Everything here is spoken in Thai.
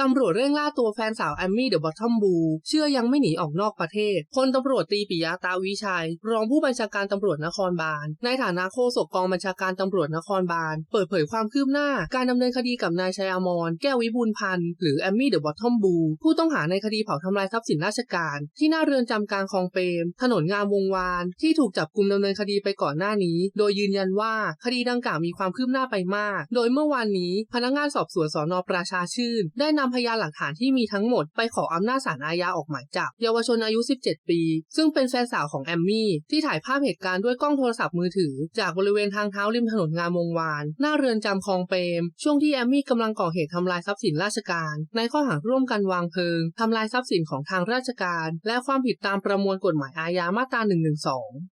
ตำรวจเร่งล่าตัวแฟนสาวแอมมี่เดอะบอททอมบู เชื่อยังไม่หนีออกนอกประเทศ พลตำรวจตีปิยะตาวิชัย รองผู้บัญชาการตำรวจนครบาล ในฐานะโฆษกกองบัญชาการตำรวจนครบาล เปิดเผยความคืบหน้า การดำเนินคดีกับนายชัยอมร แก้ววิบูลพันธ์ หรือแอมมี่เดอะบอททอมบู ผู้ต้องหาในคดีเผาทำลายทรัพย์สินราชการ ที่หน้าเรือนจำกลางคลองเปรม ถนนงามวงวาน ที่ถูกจับกลุมดำเนินคดีไปก่อนหน้านี้ โดยยืนยันว่าคดีดังกล่าวมีความคืบหน้าไปมาก โดยเมื่อวานนี้ พนักงานสอบสวนสอนอประชาชื่น ได้นำำพยานหลักฐานที่มีทั้งหมดไปขออำนาจศาลอาญาออกหมายจับเยาวชนอายุ 17 ปี ซึ่งเป็นแฟนสาวของแอมมี่ ที่ถ่ายภาพเหตุการณ์ด้วยกล้องโทรศัพท์มือถือ จากบริเวณทางเท้าริมถนนงามวงวาน หน้าเรือนจำคลองเปรม ช่วงที่แอมมี่กำลังก่อเหตุทำลายทรัพย์สินราชการ ในข้อหาร่วมกันวางเพลิงทำลายทรัพย์สินของทางราชการ และความผิดตามประมวลกฎหมายอาญามาตรา112